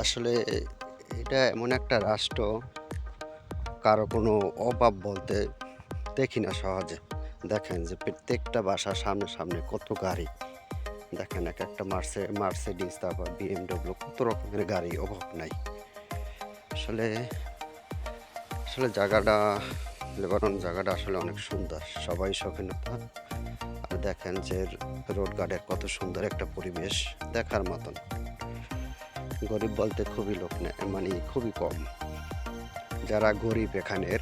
আসলে এটা এমন একটা রাষ্ট্র, কারও কোনো অভাব বলতে দেখি না সহজে। দেখেন যে প্রত্যেকটা বাসার সামনে সামনে কত গাড়ি। দেখেন এক একটা মার্সে মার্সিডিস তারপর বিএমডব্লিউ, কত রকমের গাড়ি, অভাব নাই। আসলে আসলে জায়গাটা, লেবানন জায়গাটা আসলে অনেক সুন্দর, সবাই শৌখিনতা আর দেখেন যে রোড গার্ডের কত সুন্দর একটা পরিবেশ দেখার মতন। গরিব বলতে খুবই লোক মানে খুবই কম। যারা গরিব এখানের,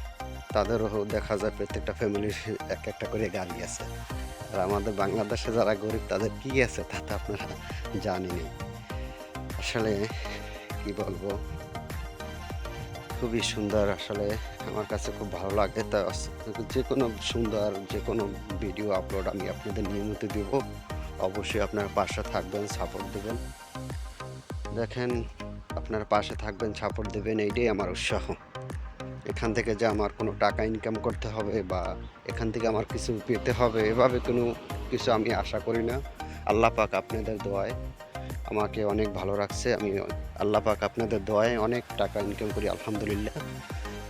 তাদেরও দেখা যায় প্রত্যেকটা ফ্যামিলির এক একটা করে গাড়ি আছে। আর আমাদের বাংলাদেশে যারা গরিব, তাদের কি আছে তা তো আপনারা জানেনই। আসলে কি বলব? খুবই সুন্দর, আসলে আমার কাছে খুব ভালো লাগে। তা যে কোনো সুন্দর যে কোনো ভিডিও আপলোড আমি আপনাদের নিয়মিত দিব। অবশ্যই আপনার পাশে থাকবেন সাপোর্ট দেবেন। দেখেন, আপনার পাশে থাকবেন সাপোর্ট দেবেন, এইটাই আমার উৎসাহ। এখান থেকে যে আমার কোনো টাকা ইনকাম করতে হবে বা এখান থেকে আমার কিছু পেতে হবে, এভাবে কোনো কিছু আমি আশা করি না। আল্লাহ পাক আপনাদের দোয়ায় আমাকে অনেক ভালো রাখছে। আমি আল্লাহ পাক আপনাদের দোয়ায় অনেক টাকা ইনকাম করি, আলহামদুলিল্লাহ।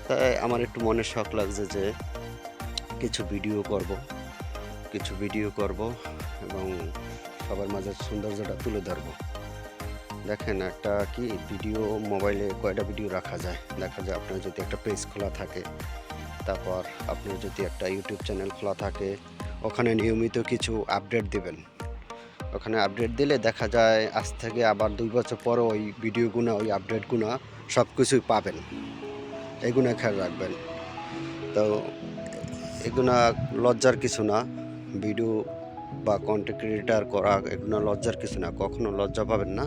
তাই আমার একটু মনে শখ লাগছে যে কিছু ভিডিও করব, কিছু ভিডিও করব এবং সবার মাঝে সৌন্দর্যটা তুলে ধরবো। দেখেন, একটা কি ভিডিও মোবাইলে কয়টা ভিডিও রাখা যায়? দেখা যায় আপনার যদি একটা পেজ খোলা থাকে, তারপর আপনার যদি একটা ইউটিউব চ্যানেল খোলা থাকে, ওখানে নিয়মিত কিছু আপডেট দিবেন। ওখানে আপডেট দিলে দেখা যায় আজ থেকে আবার দুই বছর পরে ওই ভিডিওগুলো ওই আপডেটগুলো সব কিছুই পাবেন। এগুলো খেয়াল রাখবেন। তো এগুলো লজ্জার কিছু না। ভিডিও বা কন্টেন্ট ক্রিয়েটার করা এগুলো লজ্জার কিছু না। কখনো লজ্জা পাবেন না।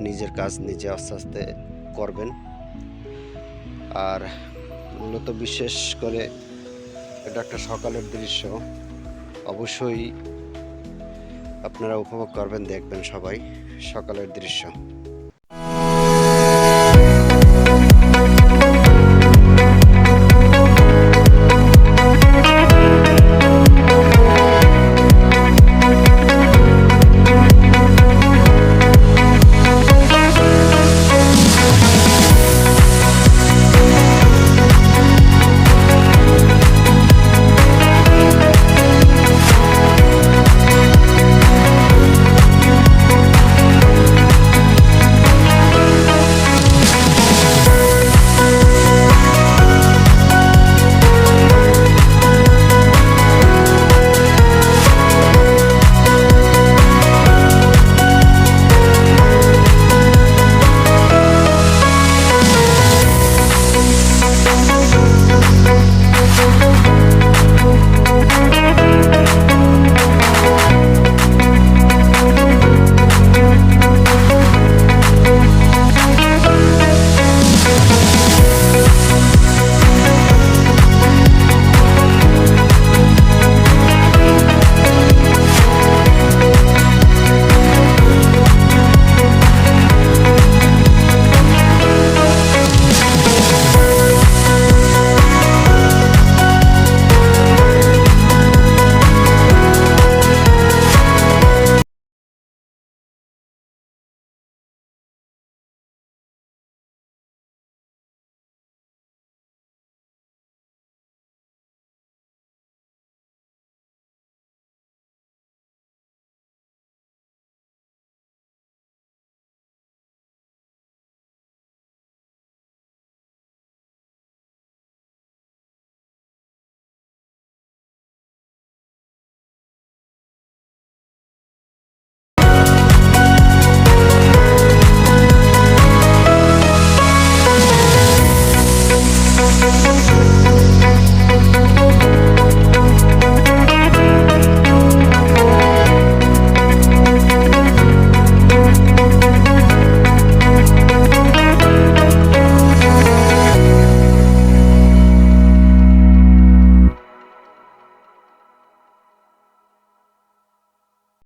নিজের কাজ নিজে আস্তে আস্তে করবেন। আর মূলত বিশেষ করে এটা একটা সকালের দৃশ্য। অবশ্যই আপনারা উপভোগ করবেন, দেখবেন সবাই সকালের দৃশ্য।